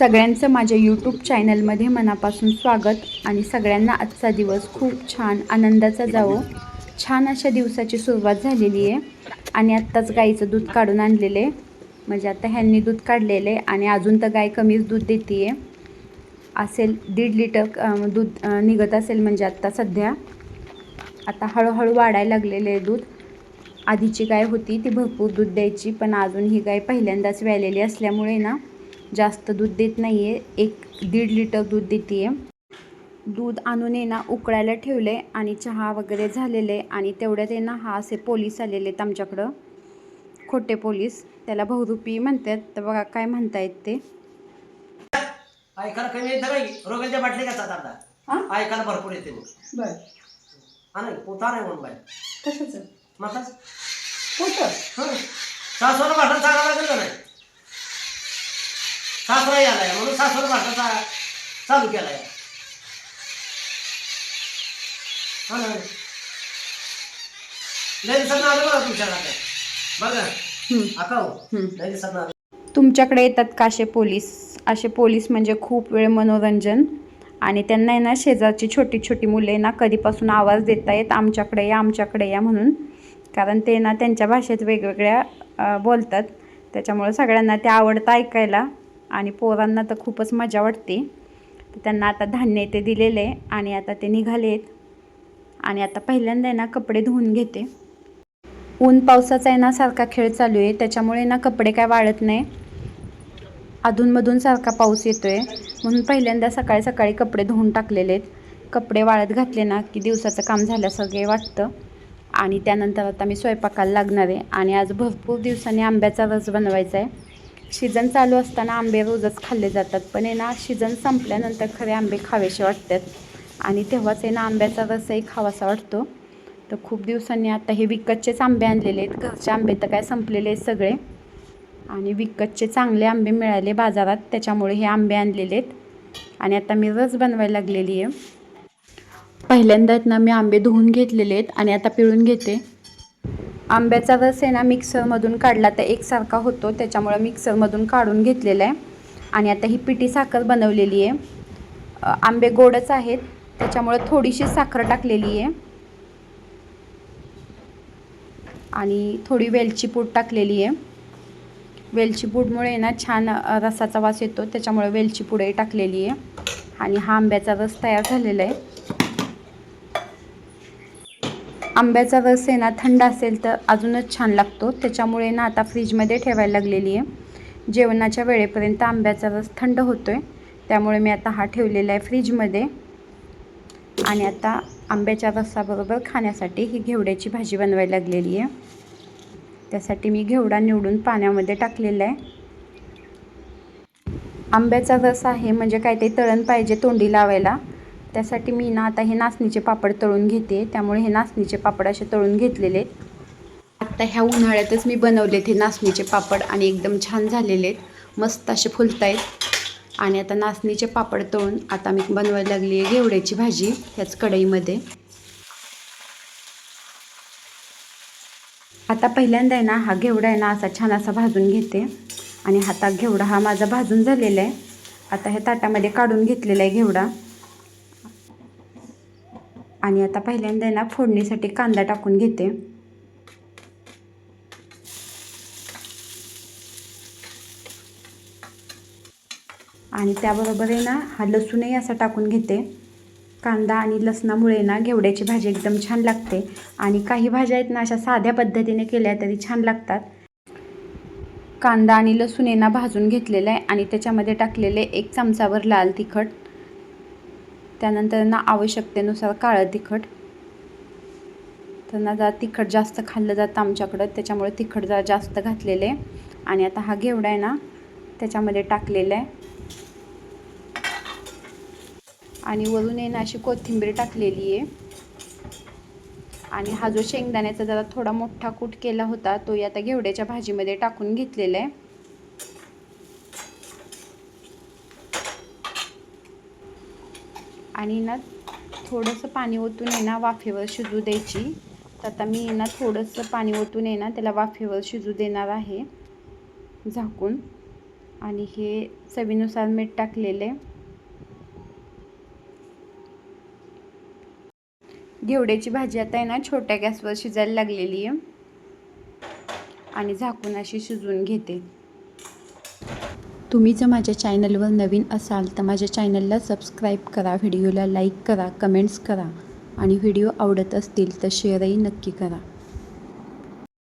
सगळ्यांचं माझ्या यूट्यूब चॅनलमध्ये मनापासून स्वागत आणि सगळ्यांना आजचा दिवस खूप छान आनंदाचा जावो. छान अशा दिवसाची सुरुवात झालेली आहे. आणि आत्ताच गाईचं दूध काढून आणलेलं आहे. म्हणजे आता ह्यांनी दूध काढलेलं आहे आणि अजून तर गाय कमीच दूध देते आहे असेल दीड लिटर दूध निघत असेल म्हणजे आत्ता सध्या. आता हळूहळू वाढायला लागलेलं आहे दूध. आधीची गाय होती ती भरपूर दूध द्यायची पण अजून ही गाय पहिल्यांदाच व्यालेली असल्यामुळे ना जास्त दूध देत नाही आहे एक दीड लिटर दूध देते आहे दूध आणून आहे ना उकळायला ठेवले आणि चहा वगैरे झालेले आणि तेवढ्यात आहे ना हा असे पोलीस आलेले आहेत आमच्याकडं. खोटे पोलीस. त्याला बहुरूपी म्हणतात. तर बघा काय म्हणतायत ते. ऐकायला कमी येतं नाही रोगाच्या बाटली का सात हा? आता ऐकायला भरपूर येते मग बर. हा नाही पोता नाही म्हणून बाय कशाचं? माता होतं हं. सासवड भाषा सांगायला लागेल का नाही? सासरा यालाय म्हणून सासवड भाषा चा- चालू केलाय. हा ना? लय दिवसात आलं बघा तुमच्या घरात बघा. आकाऊ हं. लय दिवसात आलं तुमच्याकडे येतात का असे पोलीस? असे पोलीस म्हणजे खूप वेळ मनोरंजन आणि त्यांना आहे ना शेजारची छोटी छोटी मुले ना कधीपासून आवाज देत आहेत आमच्याकडे या आमच्याकडे या म्हणून. कारण ते ना त्यांच्या भाषेत वेगवेगळ्या बोलतात. त्याच्यामुळे सगळ्यांना ते आवडतं ऐकायला. आणि पोरांना तर खूपच मजा वाटते. तर त्यांना आता धान्य ते दिलेले आहे आणि आता ते निघालेत आणि आता पहिल्यांदा आहे ना कपडे धुवून घेते. ऊन पावसाचा आहे ना सारखा खेळ चालू आहे. त्याच्यामुळे ना कपडे काय वाळत नाही. अधूनमधून सारखा पाऊस येतो आहे म्हणून पहिल्यांदा सकाळी सकाळी कपडे धुवून टाकलेले आहेत. कपडे वाळत घातले ना की दिवसाचं काम झाल्यासारखे वाटतं. आणि त्यानंतर आता मी स्वयंपाकाला लागणार आहे. आणि आज भरपूर दिवसांनी आंब्याचा रस बनवायचा आहे. सीझन चालू असताना आंबे रोजच खाल्ले जातात. पण आहे ना सीझन संपल्यानंतर खरे आंबे खावेसे वाटतात. आणि तेव्हाच आहे ना आंब्याचा रसही खावासा वाटतो. तर खूप दिवसांनी आता हे विकतचेच आंबे आणलेले आहेत. घरचे आंबे तर काय संपलेले आहेत सगळे. आणि विकतचे चांगले आंबे मिळाले बाजारात त्याच्यामुळे हे आंबे आणलेले आहेत. आणि आता मी रस बनवायला लागलेली आहे. पहिल्यांदा ना मी आंबे धुवून घेतलेले आहेत आणि आता पिळून घेते. आंब्याचा रस आहे ना मिक्सरमधून काढला तर एकसारखा होतो. त्याच्यामुळे मिक्सरमधून काढून घेतलेला आहे. आणि आता ही पिठी साखर बनवलेली आहे. आंबे गोडच आहेत. त्याच्यामुळे थोडीशी साखर टाकलेली आहे. आणि थोडी वेलची पूड टाकलेली आहे. वेलची पूडमुळे ना छान रसाचा वास येतो. त्याच्यामुळे वेलची पूडही टाकलेली आहे. आणि हा आंब्याचा रस तयार झालेला आहे. आंब्याचा रस आहे ना थंड असेल तर अजूनच छान लागतो. त्याच्यामुळे ना आता फ्रीजमध्ये ठेवायला लागलेली आहे. जेवणाच्या वेळेपर्यंत आंब्याचा रस थंड होतो आहे त्यामुळे मी आता हा ठेवलेला आहे फ्रीजमध्ये. आणि आता आंब्याच्या रसाबरोबर खाण्यासाठी ही घेवड्याची भाजी बनवायला लागलेली आहे. त्यासाठी मी घेवडा निवडून पाण्यामध्ये टाकलेला आहे. आंब्याचा रस आहे म्हणजे काय ते तळण पाहिजे तोंडी लावायला. त्यासाठी मी ना आता हे नाचणीचे पापड तळून घेते. त्यामुळे हे नाचणीचे पापड असे तळून घेतलेले. आहेत आता ह्या उन्हाळ्यातच मी बनवलेत हे नाचणीचे पापड आणि एकदम छान झालेले आहेत. मस्त असे फुलत आहेत आणि आता नाचणीचे पापड तळून आता मी बनवायला लागली आहे घेवड्याची भाजी ह्याच कढईमध्ये. आता पहिल्यांदा आहे ना हा घेवडा आहे ना असा छान असा भाजून घेते. आणि हाता घेवडा हा माझा भाजून झालेला आहे. आता हे ताटामध्ये काढून घेतलेला आहे घेवडा आणि आता पहिल्यांदा आहे ना फोडणीसाठी कांदा टाकून घेते. आणि त्याबरोबर आहे ना हा लसूणही असा टाकून घेते. कांदा आणि लसणामुळे ना घेवड्याची भाजी एकदम छान लागते. आणि काही भाज्या आहेत ना अशा साध्या पद्धतीने केल्या तरी छान लागतात. कांदा आणि लसूण आहे ना भाजून घेतलेलं आहे. आणि त्याच्यामध्ये टाकलेले एक चमचावर लाल तिखट. त्यानंतर ना आवश्यकतेनुसार काळं तिखट. त्यांना जरा तिखट जास्त खाल्लं जातं आमच्याकडं त्याच्यामुळे तिखट जरा जास्त घातलेले आहे. आणि आता हा घेवडा आहे ना त्याच्यामध्ये टाकलेला आहे. आणि वरून आहे ना अशी कोथिंबीर टाकलेली आहे. आणि हा जो शेंगदाण्याचा जरा थोडा मोठा कूट केला होता तो आता घेवड्याच्या भाजीमध्ये टाकून घेतलेला आहे. आणि ना थोडंसं पाणी ओतून आहे ना वाफेवर शिजू द्यायची. तर आता मी ना थोडंसं पाणी ओतून आहे ना त्याला वाफेवर शिजू देणार आहे. झाकून. आणि हे चवीनुसार मीठ टाकलेले. घेवड्याची भाजी आता आहे ना छोट्या गॅसवर शिजायला लागलेली आहे. आणि झाकून अशी शिजवून घेते. तुम्ही जर माझ्या चॅनलवर नवीन असाल तर माझ्या चॅनलला सबस्क्राईब करा व्हिडिओला लाईक करा कमेंट्स करा आणि व्हिडिओ आवडत असतील तर शेअरही नक्की करा.